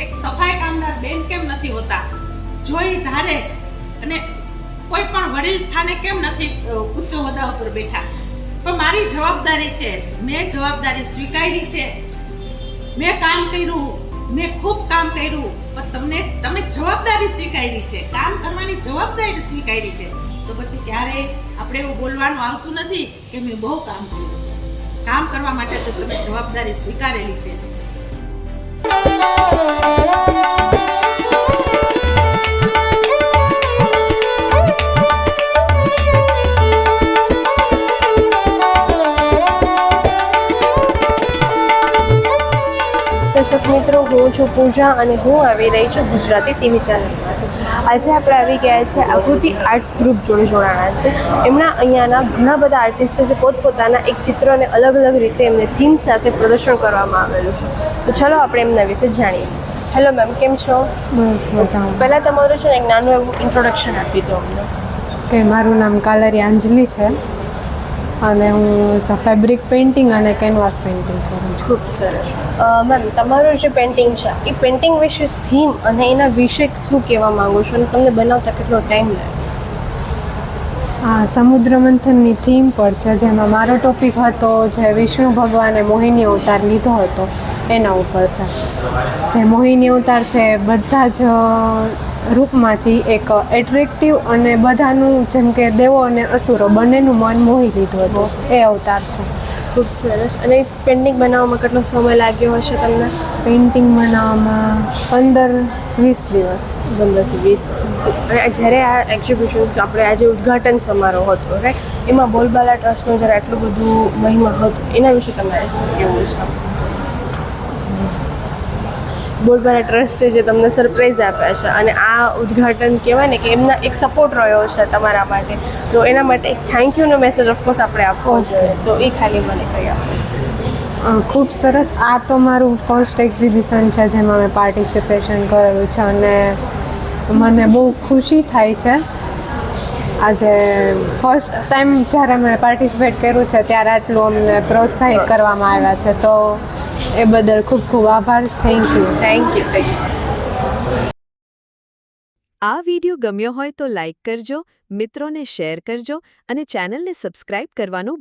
એક સફાઈ કામદાર બેન કેમ નથી હોતા? જોઈ, ધારે અને કોઈ પણ વડીલ સ્થાને કેમ નથી? ઉચ્ચ હોદ્દા ઉપર બેઠા. પણ મારી જવાબદારી છે, મેં જવાબદારી સ્વીકારી છે. મેં કામ કર્યું, મેં ખૂબ કામ કર્યું, પણ તમને, તમે જવાબદારી સ્વીકારી છે. કામ કરવાની જવાબદારી સ્વીકારી છે. તો પછી ક્યારે આપણે એવું બોલવાનું આવતું નથી કે મેં બહુ કામ કર્યું? કામ કરવા માટે તો તમે જવાબદારી સ્વીકારેલી છે. દર્શક મિત્રો હું છું પૂજા અને હું આવી રહી છું ગુજરાતી ટીવી ચેનલમાંથી. આજે આપણે આવી ગયા છે આકૃતિ આર્ટ્સ ગ્રુપ જોડે જોડાણા છે. એમના અહીંયાના ઘણા બધા આર્ટિસ્ટ છે જે પોતપોતાના એક ચિત્રને અલગ અલગ રીતે એમને થીમ સાથે પ્રદર્શન કરવામાં આવેલું છે. તો ચલો આપણે એમના વિશે જાણીએ. હેલો મેમ કેમ છો? બસ મજામાં. પહેલાં તમારું છે ને એક નાનું એવું ઇન્ટ્રોડક્શન આપી દો અમને. કે મારું નામ કાલરી અંજલિ છે. અને હું ફેબ્રિક પેઇન્ટિંગ અને કેનવાસ પેઇન્ટિંગ કરું છું. ખૂબ સરસ. મેમ તમારું જે પેઇન્ટિંગ છે, એ પેઇન્ટિંગ વિશે થીમ અને એના વિશે શું કહેવા માગો છો? અને તમને બનાવતા કેટલો ટાઈમ લાગે? આ સમુદ્ર મંથનની થીમ પર છે, જેમાં મારો ટોપિક હતો, જે વિષ્ણુ ભગવાને મોહિની અવતાર લીધો હતો, એના ઉપર છે. જે મોહિની અવતાર છે, બધા જ રૂપમાંથી એક એટ્રેક્ટિવ અને બધાનું જેમ કે દેવો અને અસુરો બંનેનું મન મોહી લીધું હતું. એ અવતાર છે. ખૂબ સરસ. અને પેઇન્ટિંગ બનાવવામાં કેટલો સમય લાગ્યો હશે તમને? પેઇન્ટિંગ બનાવવામાં પંદર વીસ દિવસ. પંદરથી વીસ દિવસ. અને જ્યારે આ એક્ઝિબિશન આપણે આજે ઉદ્ઘાટન સમારોહ હતો રાઈટ એમાં બોલબાલા ટ્રસ્ટનું જ્યારે આટલું બધું મહિમા હતું એના વિશે તમારે શું કહેવું છે? બોલબાલા ટ્રસ્ટે જે તમને સરપ્રાઈઝ આપ્યા છે અને આ ઉદ્ઘાટન કહેવાય ને કે એમના એક સપોર્ટ રહ્યો છે તમારા માટે. તો એના માટે એક થેન્ક યુનો મેસેજ ઓફકોર્સ આપણે આપવો જોઈએ. તો એ ખાલી મને કહી આપો. ખૂબ સરસ. આ તો મારું ફર્સ્ટ એક્ઝિબિશન છે જેમાં મેં પાર્ટિસિપેશન કરેલું છે અને મને બહુ ખુશી થાય છે. આજે ફર્સ્ટ ટાઈમ જ્યારે મેં પાર્ટિસિપેટ કર્યું છે, ત્યારે આટલું અમને પ્રોત્સાહિત કરવામાં આવ્યા છે. તો એ બદલ ખૂબ ખૂબ આભાર. Thank you thank you thank you આ વિડિયો ગમ્યો હોય તો લાઇક કરજો મિત્રોને શેર કરજો અને ચેનલને સબસ્ક્રાઇબ કરવાનું